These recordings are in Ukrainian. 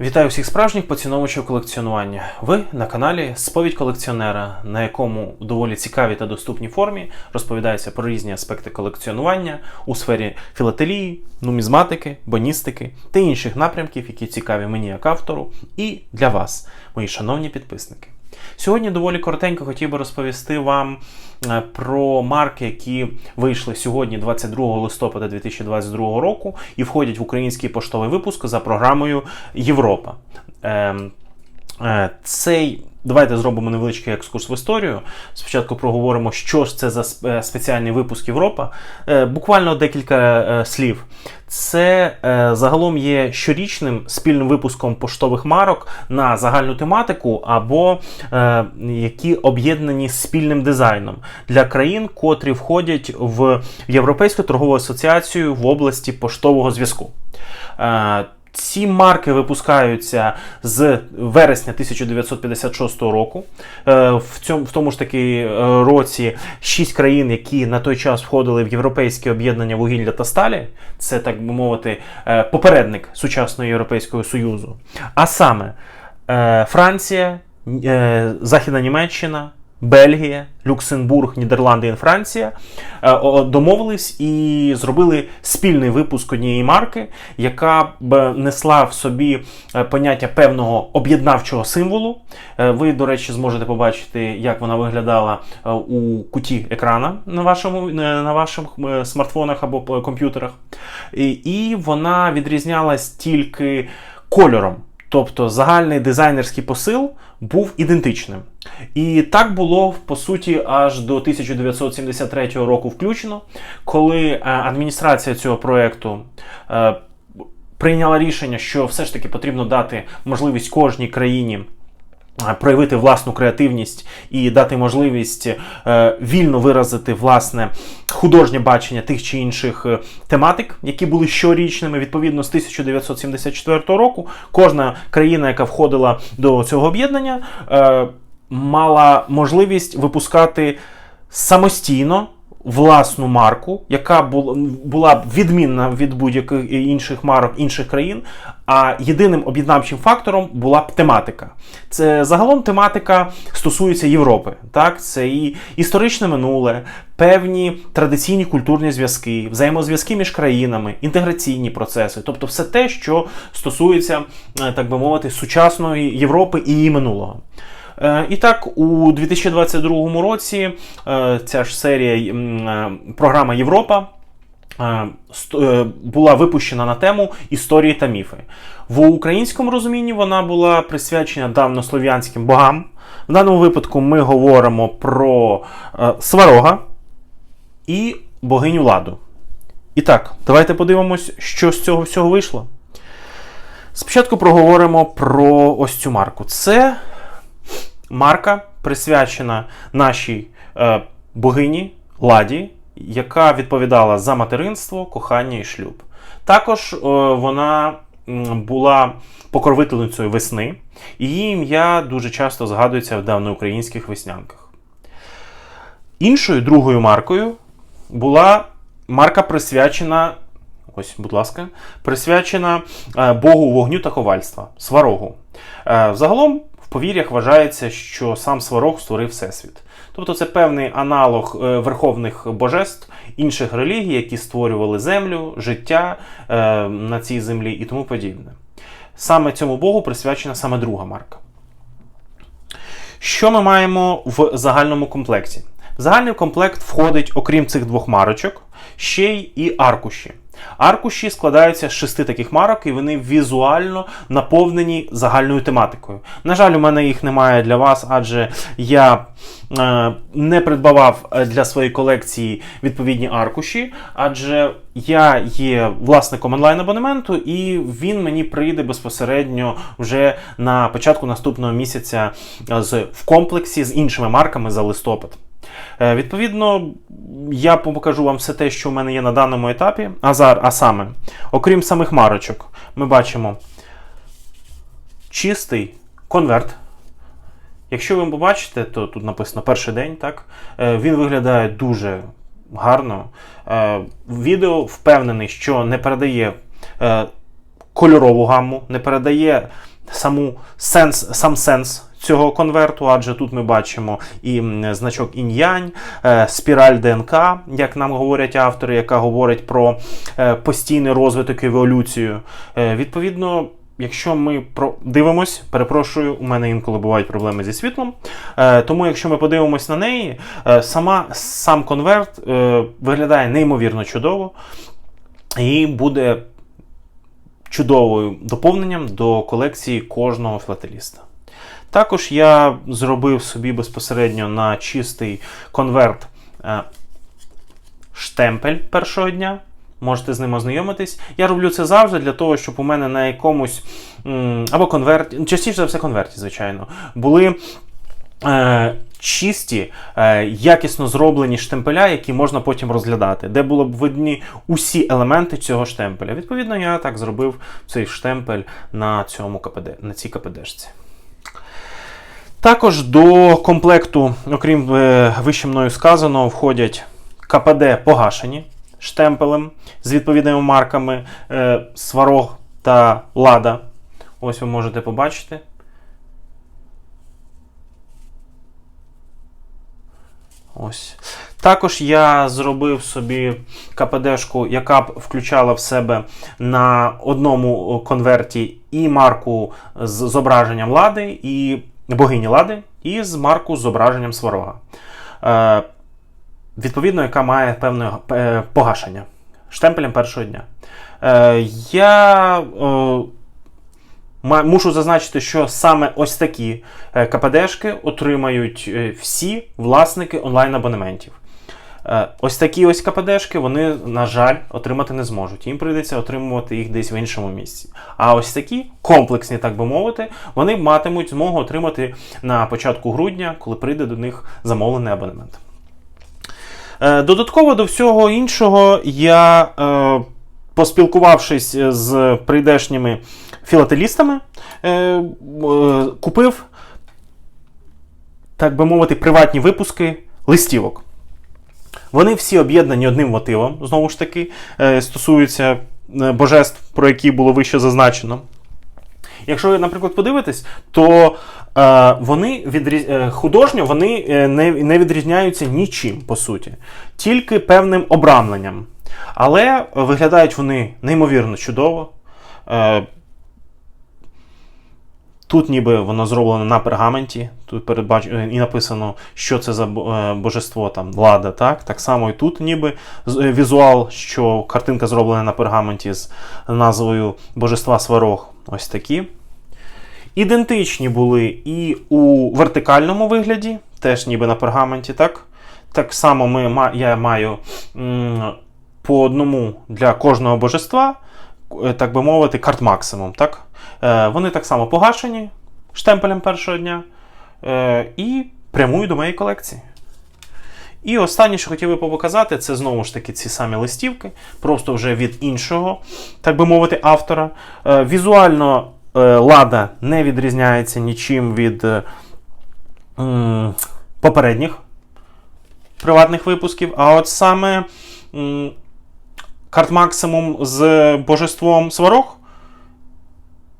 Вітаю всіх справжніх поціновувачів колекціонування. Ви на каналі Сповідь колекціонера, на якому в доволі цікавій та доступній формі розповідається про різні аспекти колекціонування у сфері філателії, нумізматики, боністики та інших напрямків, які цікаві мені як автору, і для вас, мої шановні підписники. Сьогодні доволі коротенько хотів би розповісти вам е, про марки, які вийшли сьогодні, 22 листопада 2022 року, і входять в український поштовий випуск за програмою Європа. Е, Цей давайте зробимо невеличкий екскурс в історію. Спочатку проговоримо, що ж це за е, спеціальний випуск Європа. Е, Буквально декілька слів. Це загалом є щорічним спільним випуском поштових марок на загальну тематику або які об'єднані спільним дизайном для країн, котрі входять в Європейську торгову асоціацію в області поштового зв'язку. Ці марки випускаються з вересня 1956 року. Е, В, цьому, в тому ж таки е, році шість країн, які на той час входили в Європейське об'єднання вугілля та сталі, це так би мовити, е, попередник сучасного Європейського Союзу. А саме Франція, Західна Німеччина. Бельгія, Люксембург, Нідерланди і Франція е, домовились і зробили спільний випуск однієї марки, яка б несла в собі е, поняття певного об'єднавчого символу. Е, Ви, до речі, зможете побачити, як вона виглядала е, у куті екрана на вашому е, на ваших е, смартфонах або комп'ютерах. І вона відрізнялась тільки кольором. Тобто загальний дизайнерський посил був ідентичним. І так було по суті аж до 1973 року включено, коли е, адміністрація цього проекту е, прийняла рішення, що все ж таки потрібно дати можливість кожній країні. Е, Проявити власну креативність і дати можливість е, вільно виразити власне художнє бачення тих чи інших е, тематик, які були щорічними. Відповідно, з 1974 року кожна країна, яка входила до цього об'єднання, мала можливість випускати самостійно власну марку, яка була, б відмінна від будь-яких інших марок інших країн. А єдиним об'єднавчим фактором була б тематика. Це загалом тематика стосується Європи. Так, це і історичне минуле, певні традиційні культурні зв'язки, взаємозв'язки між країнами, інтеграційні процеси, тобто все те, що стосується, е, так би мовити, сучасної Європи і її минулого. Е, І так, у 2022 році е, ця ж серія е, програма Європа була випущена на тему історії та міфи. В українському розумінні вона була присвячена давнослов'янським богам. В даному випадку ми говоримо про Сварога і богиню Ладу. І так, давайте подивимось, що з цього всього вийшло. Спочатку проговоримо про ось цю марку. Це марка присвячена нашій е, богині Ладі, яка відповідала за материнство, кохання і шлюб. Також е, вона була покровительницею весни, і її ім'я дуже часто згадується в давноукраїнських веснянках. Іншою другою маркою була марка присвячена. Ось, будь ласка, присвячена е, Богу вогню та ковальства Сварогу. Е, Взагалом в повір'ях вважається, що сам Сварог створив Всесвіт. Тобто це певний аналог е, верховних божеств інших релігій, які створювали землю, життя е, на цій землі і тому подібне. Саме цьому Богу присвячена саме друга марка. Що ми маємо в загальному комплекті? В загальний комплект входить, окрім цих двох марочок, ще й і аркуші. Аркуші складаються з шести таких марок, і вони візуально наповнені загальною тематикою. На жаль, у мене їх немає для вас, адже я е, не придбавав е, для своєї колекції відповідні аркуші, адже я є власником онлайн-абонементу, і він мені прийде безпосередньо вже на початку наступного місяця е, з, в комплексі з іншими марками за листопад. Е, Відповідно, я покажу вам все те, що в мене є на даному етапі. А, зар, а саме, окрім самих марочок, ми бачимо чистий конверт. Якщо ви побачите, то тут написано перший день, так? Е, Він виглядає дуже гарно. Е, Відео впевнений, що не передає кольорову гамму, не передає саму сенс, сам сенс цього конверту, адже тут ми бачимо і значок інь-янь, е, спіраль ДНК, як нам говорять автори, яка говорить про е, постійний розвиток і еволюцію. Е, Відповідно. Якщо ми про... дивимось, перепрошую, у мене інколи бувають проблеми зі світлом. Тому, якщо ми подивимось на неї, сама, сам конверт виглядає неймовірно чудово і буде чудовою доповненням до колекції кожного філателіста. Також я зробив собі безпосередньо на чистий конверт е, штемпель першого дня. Можете з ним ознайомитись. Я роблю це завжди для того, щоб у мене на якомусь або конверті, частіше за все конверті, звичайно, були е, чисті, е, якісно зроблені штемпеля, які можна потім розглядати, де було б видні усі елементи цього штемпеля. Відповідно, я так зробив цей штемпель на, цьому КПД, на цій КПДшці. Також до комплекту, окрім е, вище мною сказаного, входять КПД погашені штемпелем з відповідними марками е, Сварог та Лада. Ось ви можете побачити. Ось. Також я зробив собі КПДшку, яка б включала в себе на одному конверті і марку з зображенням лади, і богині лади, і з марку з зображенням сварога. Е, відповідно, яка має певне е, погашення штемпелем першого дня. Е, я е, Мушу зазначити, що саме ось такі е, КПДшки отримають е, всі власники онлайн-абонементів. Е, Ось такі ось КПДшки вони, на жаль, отримати не зможуть. Їм прийдеться отримувати їх десь в іншому місці. А ось такі комплексні, так би мовити, вони матимуть змогу отримати на початку грудня, коли прийде до них замовлений абонемент. Е, Додатково до всього іншого, я, е, поспілкувавшись з прийдешніми філателістами, купив, так би мовити, приватні випуски листівок. Вони всі об'єднані одним мотивом, знову ж таки, е, стосуються е, божеств, про які було вище зазначено. Якщо ви, наприклад, подивитесь, то е, вони відріз... е, художньо вони не, не відрізняються нічим, по суті, тільки певним обрамленням. Але виглядають вони неймовірно чудово. Е, Тут ніби воно зроблено на пергаменті, тут передбач... е, і написано, що це за е, божество там, влада. Так Так само і тут ніби е, візуал, що картинка зроблена на пергаменті з назвою Божества Сварог. Ось такі. Ідентичні були і у вертикальному вигляді, теж ніби на пергаменті. Так Так само ми, я маю по одному для кожного божества, так би мовити, карт максимум. Так? Е, Вони так само погашені штемпелем першого дня е, і прямують до моєї колекції. І останнє, що хотів би показати, це знову ж таки ці самі листівки, просто вже від іншого, так би мовити, автора. Е, Візуально лада не відрізняється нічим від попередніх приватних випусків. А от саме карт максимум з божеством Сварог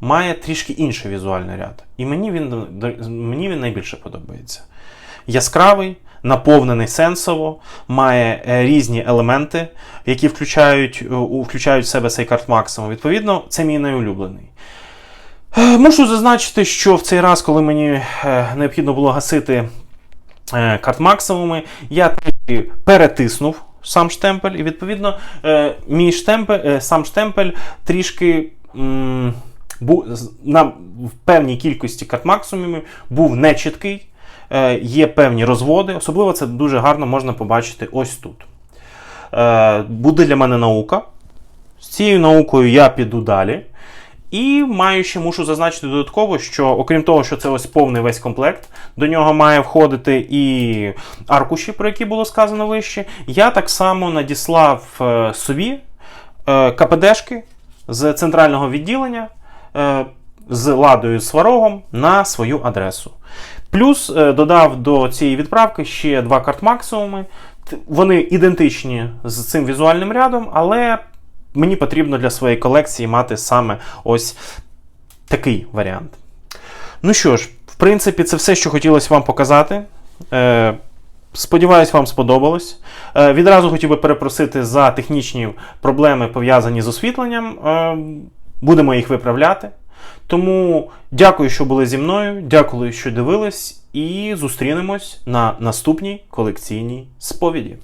має трішки інший візуальний ряд. І мені він, мені він найбільше подобається. Яскравий, наповнений сенсово, має е, різні елементи, які включають, е, включають в себе цей карт максимум. Відповідно, це мій найулюблений. Е, Мушу зазначити, що в цей раз, коли мені необхідно було гасити карт максимуми, я перетиснув сам штемпель, і відповідно мій штемпель, сам штемпель трішки на, в певній кількості карт максимумів був нечіткий, е, є певні розводи. Особливо це дуже гарно можна побачити ось тут. Е, буде для мене наука. З цією наукою я піду далі. І маю ще мушу зазначити додатково, що окрім того, що це ось повний весь комплект, до нього має входити і аркуші, про які було сказано вище. Я так само надіслав е, собі КПДшки з центрального відділення з ладою сварогом на свою адресу. Плюс е, додав до цієї відправки ще два карт максимуми. Вони ідентичні з цим візуальним рядом, але мені потрібно для своєї колекції мати саме ось такий варіант. Ну що ж, в принципі, це все, що хотілося вам показати. Е, Сподіваюсь, вам сподобалось. Е, Відразу хотів би перепросити за технічні проблеми, пов'язані з освітленням. Будемо їх виправляти. Тому дякую, що були зі мною. Дякую, що дивились, і зустрінемось на наступній колекційній сповіді.